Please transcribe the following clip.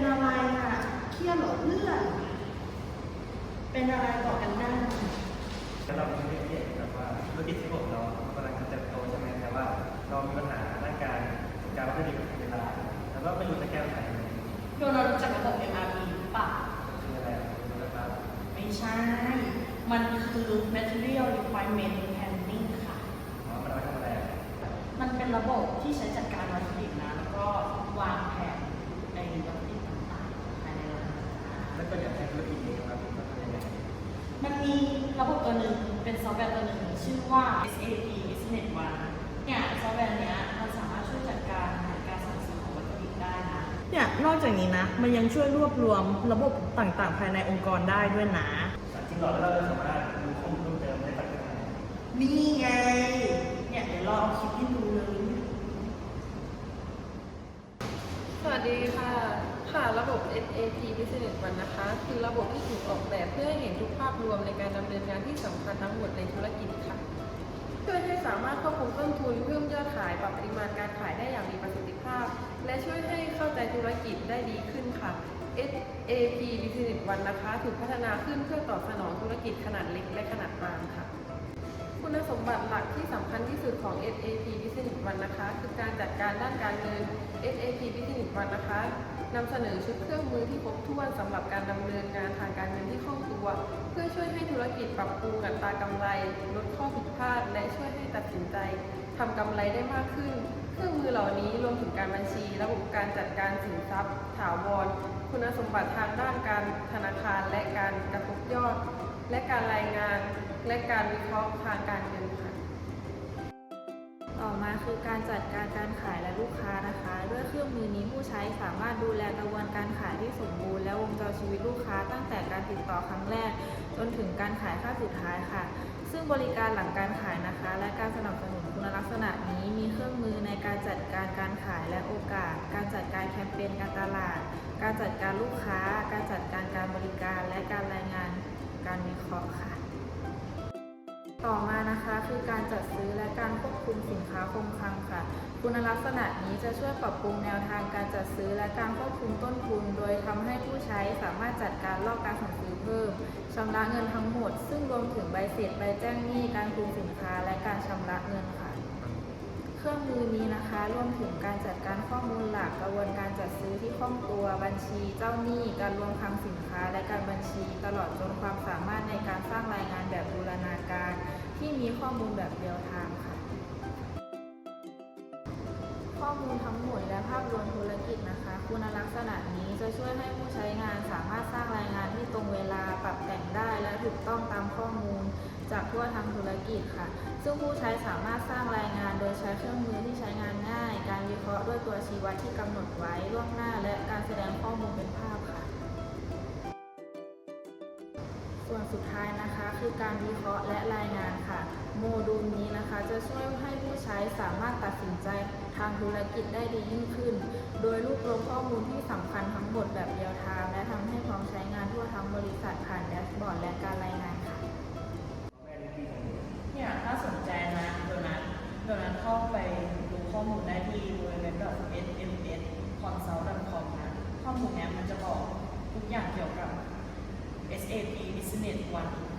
เป็นอะไรอะ เครียดหรอเพื่อน เป็นอะไรบอกกันได้แล้เราไม่ได้เครียดแบบว่าธุรกิจที่ผมเรากำลังจะเติบโตใช่ไหมแต่ว่า เรามีปัญหาด้านการการผลิตเวลาแล้วก็ไม่รู้จะแกรงไหนโยนเรารู้จักระบบ MRP หรือเปล่าคืออะไรครับไม่ใช่ มันคือ material requirement planning ค่ะอ๋อมันเอาไว้ทำอะไรมันเป็นระบบที่ใช้จัดการวัตถุดิบนะ แล้วก็วางแผนในวัตถุดิบ อาหารแล้วก็อยากให้ธุรกิจนี้ครับมันทำยังไงมันมีระบบตัวหนึ่งเป็นซอฟต์แวร์ตัวหนึ่งชื่อว่า SAP Business One เนี่ยซอฟต์แวร์เนี้ยมันสามารถช่วยจัดการแผนการสั่งซื้อของวัตถุดิบได้นะเนี่ยนอกจากนี้นะ มันยังช่วยรวบรวมระบบต่างๆ ภายในองค์กรได้ด้วยนะ จริงเหรอแล้วเราจะสามารถรู้ข้อมูลเพิ่มเติมได้จากไหน นี่ไง เนี่ยเดี๋ยวเราเอาคลิปให้ดูเลย สวัสดีค่ะ ค่ะ ระบบ SAP Business One นะคะ คือระบบที่ถูกออกแบบเพื่อให้เห็นทุกภาพรวมในการดำเนินงานที่สำคัญทั้งหมดในธุรกิจค่ะช่วยให้สามารถควบคุมต้นทุนเพิ่มยอดขายปรับปริมาณการขายได้อย่างมีประสิทธิภาพ และช่วยให้เข้าใจธุรกิจได้ดีขึ้นค่ะ SAP Business One นะคะถูกพัฒนาขึ้นเพื่อตอบสนองธุรกิจขนาดเล็กและขนาดกลางค่ะ คุณสมบัติหลักที่สำคัญที่สุดของ SAP Business One นะคะ คือการจัดการด้านการเงิน SAP Business One นะคะ นำเสนอชุดเครื่องมือที่ครบถ้วนสำหรับการดำเนินงานทางการเงินที่คล่องตัว เพื่อช่วยให้ธุรกิจปรับปรุงอัตรากำไร ลดข้อผิดพลาด และช่วยให้ตัดสินใจทำกำไรได้มากขึ้น เครื่องมือเหล่านี้รวมถึงการบัญชี ระบบการจัดการสินทรัพย์ ถาวร คุณสมบัติทางด้านการธนาคารและการกระทบยอด และการรายงาน และการวิเคราะห์ทางการเงินค่ะ ต่อมาคือการจัดการการขายและลูกค้านะคะ ด้วยเครื่องมือนี้ผู้ใช้สามารถดูแลกระบวนการขายที่สมบูรณ์และวงจรชีวิตลูกค้า ตั้งแต่การติดต่อครั้งแรก จนถึงการขายค่าสุดท้ายค่ะ ซึ่งบริการหลังการขายนะคะ และการสนับสนุนคุณลักษณะนี้มีเครื่องมือในการจัดการการขายและโอกาส การจัดการแคมเปญการตลาด การจัดการลูกค้า การจัดการการบริการ และการรายงานการวิเคราะห์ค่ะ ต่อมานะคะคือการจัดซื้อและการควบคุมสินค้าคงคลังค่ะ คุณลักษณะนี้จะช่วยปรับปรุงแนวทางการจัดซื้อและการควบคุมต้นทุน โดยทำให้ผู้ใช้สามารถจัดการลอกการสั่งซื้อเพิ่มชำระเงินทั้งหมด ซึ่งรวมถึงใบเสร็จใบแจ้งหนี้การคุมสินค้าและการชำระเงินค่ะ เครื่องมือนี้นะคะรวมถึงการจัดการข้อมูลหลักกระบวนการจัดซื้อที่คล่องตัวบัญชีเจ้าหนี้การรวมคลังสินค้าและการบัญชี ตลอดจนความสามารถในการสร้างรายงานแบบบูรณาการ ที่มีข้อมูลแบบเรียลไทม์ค่ะ ข้อมูลทั้งหมดและภาพรวมธุรกิจนะคะ คุณลักษณะนี้จะช่วยให้ผู้ใช้งานสามารถสร้างรายงานที่ตรงเวลาปรับแต่งได้และถูกต้องตามข้อมูล ทั่วทางธุรกิจค่ะ ซึ่งผู้ใช้สามารถสร้างรายงานโดยใช้เครื่องมือที่ใช้งานง่าย การวิเคราะห์ด้วยตัวชี้วัดที่กำหนดไว้ล่วงหน้า และการแสดงข้อมูลเป็นภาพค่ะ ส่วนสุดท้ายนะคะคือการวิเคราะห์และรายงานค่ะ โมดูลนี้นะคะ จะช่วยให้ผู้ใช้สามารถตัดสินใจทางธุรกิจได้ดียิ่งขึ้น โดยรวบรวมข้อมูลที่สำคัญทั้งหมดแบบเรียลไทม์และทำให้พร้อมใช้งานทั่วทั้งบริษัทผ่านแดชบอร์ดและ 21